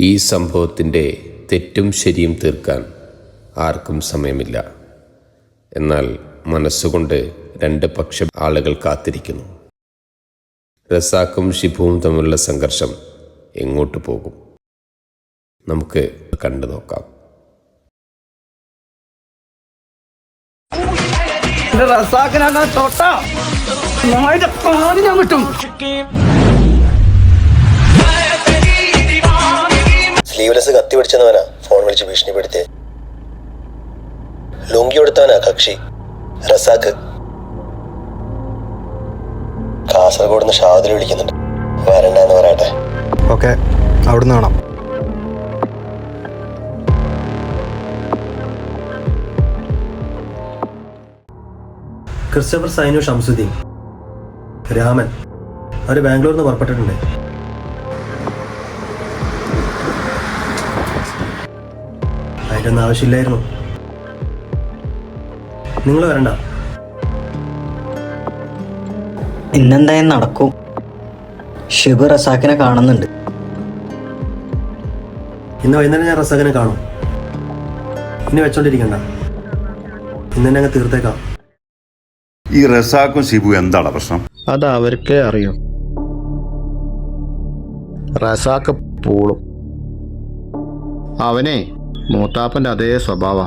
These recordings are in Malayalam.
ഈ സംഭവത്തിന്റെ തെറ്റും ശരിയും തീർക്കാൻ ആർക്കും സമയമില്ല. എന്നാൽ മനസ്സുകൊണ്ട് രണ്ട് പക്ഷ ആളുകൾ കാത്തിരിക്കുന്നു. റസാക്കും ഷിഫുവും തമ്മിലുള്ള സംഘർഷം എങ്ങോട്ട് പോകും? നമുക്ക് കണ്ടു നോക്കാം. റസാഖിനാണ് തൊട്ട ഞാൻ കിട്ടും സ്ലീവ്ലെസ് കത്തി പിടിച്ചെന്നവനാ ഫോൺ വിളിച്ച് ഭീഷണിപ്പെടുത്തിയത് ലുങ്കി കൊടുത്തവനാ കക്ഷി. റസാക്ക്. കാസർഗോഡ് നിന്ന് ഷാദിൽ വിളിക്കുന്നുണ്ട്. വരണ്ടെന്ന് പറയട്ടെ. ഓക്കെ അവിടുന്ന് വേണം ക്രിസ്റ്റഫർ സൈനു ഷംസുദ്ദീൻ. രാമൻ. അവർ ബാംഗ്ലൂരിൽ നിന്ന് പുറപ്പെട്ടിട്ടുണ്ട്. അതിന്റെ ആവശ്യമില്ലായിരുന്നു. നിങ്ങൾ വരണ്ട. ഇന്നെന്തായാലും നടക്കും. ഷിബു റസാക്കിനെ കാണുന്നുണ്ട്. ഇന്ന് വൈകുന്നേരം ഞാൻ റസാഖിനെ കാണും. ഇനി വെച്ചോണ്ടിരിക്കണ്ട. ഇന്ന് തന്നെ അങ്ങ് തീർത്തേക്കാം. ഈ റസാക്കും ഷിബു എന്താണ് പ്രശ്നം? അത് അവർക്കേ അറിയൂ. റസാക്ക് പൂളും. അവനെ മൂത്താപ്പന്റെ അതേ സ്വഭാവ.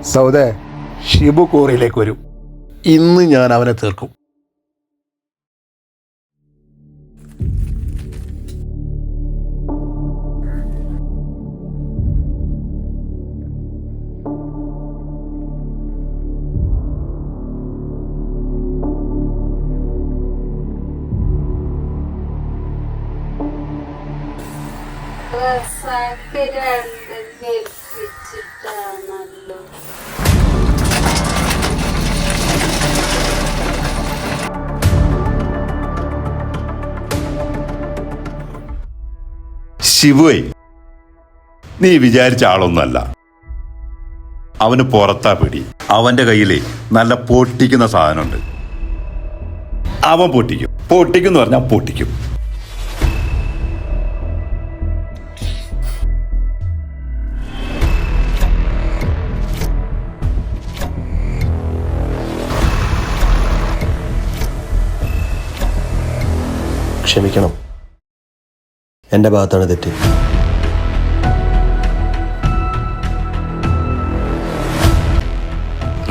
സൗദേ ഷിബു കോറിയിലേക്ക് വരും. ഇന്ന് ഞാൻ അവനെ തീർക്കും. റസാക്ക് ശിവേ നീ വിചാരിച്ച ആളൊന്നല്ല അവന് പുറത്താ പിടി. അവന്റെ കയ്യിലെ നല്ല പൊട്ടിക്കുന്ന സാധനമുണ്ട്. അവൻ പൊട്ടിക്കും. പൊട്ടിക്കും എന്ന് പറഞ്ഞാൽ പൊട്ടിക്കും. ക്ഷമിക്കണം. എന്റെ ഭാഗത്താണ് തെറ്റ്.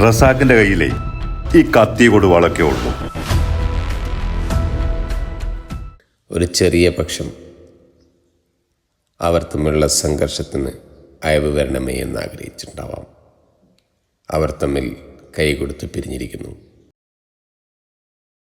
റസാഖിന്റെ കയ്യിലെ ഈ കത്തി കൊടു വളക്കേ ഉള്ളൂ. ഒരു ചെറിയ പക്ഷം അവർ തമ്മിലുള്ള സംഘർഷത്തിന് അയവ് വരണമേ എന്ന് ആഗ്രഹിച്ചിട്ടുണ്ടാവാം. അവർ തമ്മിൽ കൈ കൊടുത്ത് പിരിഞ്ഞിരിക്കുന്നു.